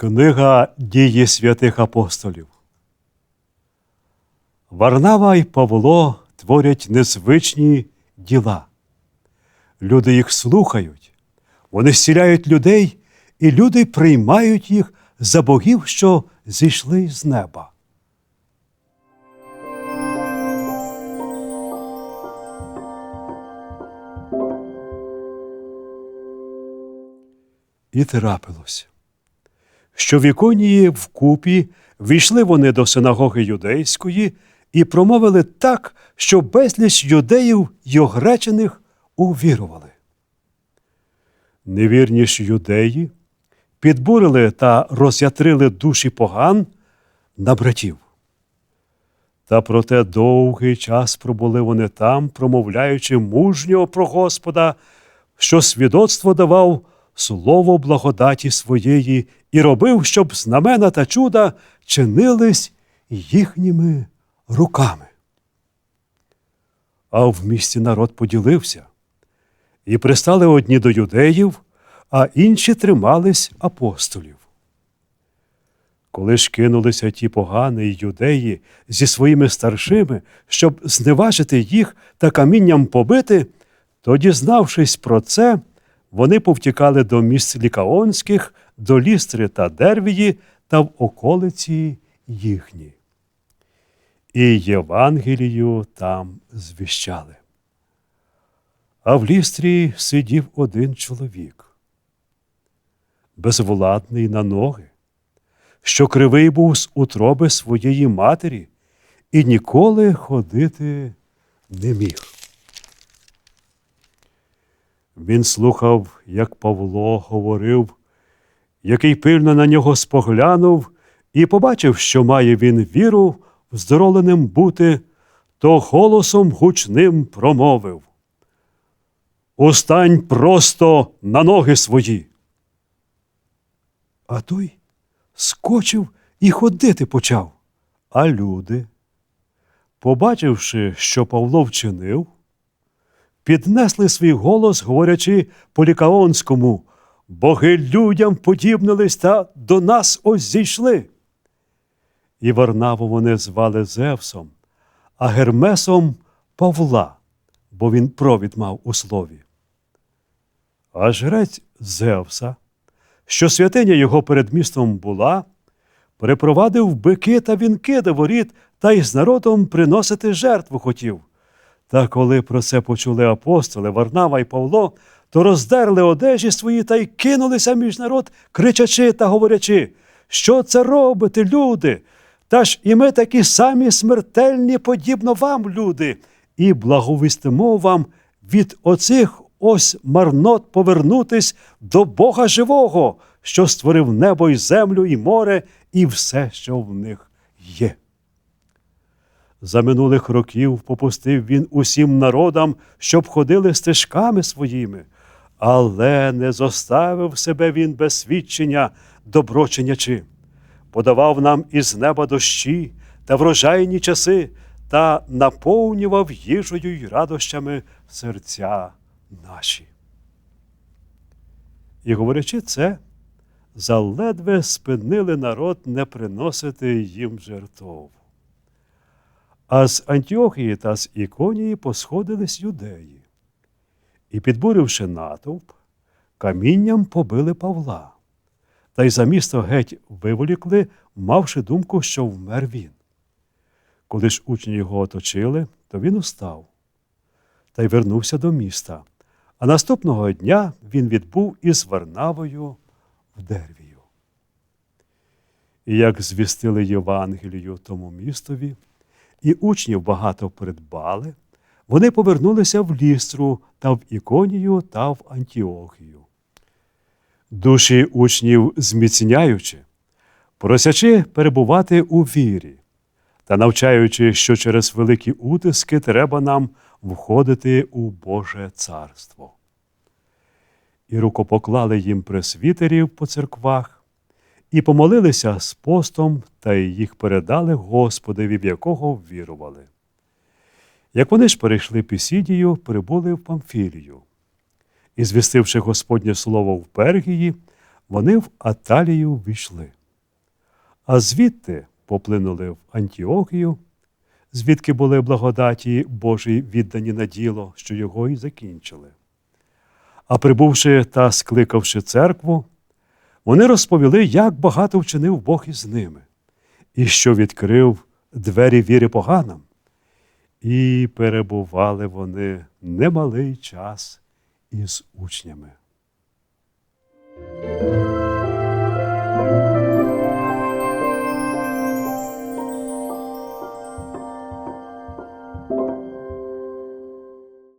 Книга дії святих апостолів. Варнава і Павло творять незвичні діла. Люди їх слухають, вони зціляють людей, і люди приймають їх за богів, що зійшли з неба. І трапилось що в Іконії вкупі війшли вони до синагоги юдейської і промовили так, що безліч юдеїв й огречених увірували. Невірні ж юдеї підбурили та роз'ятрили душі поган на братів. Та проте довгий час пробули вони там, промовляючи мужнього про Господа, що свідоцтво давав слово благодаті своєї і робив, щоб знамена та чуда чинились їхніми руками. А в місті народ поділився, і пристали одні до юдеїв, а інші тримались апостолів. Коли ж кинулися ті погані юдеї зі своїми старшими, щоб зневажити їх та камінням побити, то, дізнавшись про це, вони повтікали до місць лікаонських, до лістри та дервії та в околиці їхні. І Євангелію там звіщали. А в лістрі сидів один чоловік, безвладний на ноги, що кривий був з утроби своєї матері і ніколи ходити не міг. Він слухав, як Павло говорив, який пильно на нього споглянув, і побачив, що має він віру вздороленим бути, то голосом гучним промовив. Устань просто на ноги свої. А той скочив і ходити почав. А люди, побачивши, що Павло вчинив, піднесли свій голос, говорячи по лікаонському, боги людям подібнились та до нас ось зійшли. І Варнаву вони звали Зевсом, а Гермесом Павла, бо він провід мав у слові. А жрець Зевса, що святиня його перед містом була, перепровадив бики та вінки до воріт та й з народом приносити жертву хотів. Та коли про це почули апостоли Варнава і Павло, то роздерли одежі свої та й кинулися між народ, кричачи та говорячи, що це робите, люди? Та ж і ми такі самі смертельні, подібно вам, люди, і благовістимо вам від оцих ось марнот повернутись до Бога живого, що створив небо і землю, і море, і все, що в них є. За минулих років попустив він усім народам, щоб ходили стежками своїми, але не зоставив себе він без свідчення доброчинячи. Подавав нам із неба дощі та врожайні часи та наповнював їжею й радощами серця наші. І говорячи це, заледве спинили народ не приносити їм жертву. А з Антіохії та з Іконії посходились юдеї. І, підбуривши натовп, камінням побили Павла, та й за місто геть виволікли, мавши думку, що вмер він. Коли ж учні його оточили, то він устав та й вернувся до міста. А наступного дня він відбув із Варнавою в Дервію. І як звістили Євангелію тому містові, і учнів багато придбали, вони повернулися в лістру та в Іконію та в Антіохію. Душі учнів зміцняючи, просячи перебувати у вірі та навчаючи, що через великі утиски треба нам входити у Боже царство. І рукопоклали їм пресвітерів по церквах, і помолилися з постом та їх передали Господеві, в якого вірували. Як вони ж перейшли Пісідію, прибули в Памфілію. І, звістивши Господнє слово в Пергії, вони в Аталію війшли. А звідти поплинули в Антіохію, звідки були благодаті Божій віддані на діло, що його і закінчили. А прибувши та скликавши церкву, вони розповіли, як багато вчинив Бог із ними, і що відкрив двері віри поганам. І перебували вони немалий час із учнями.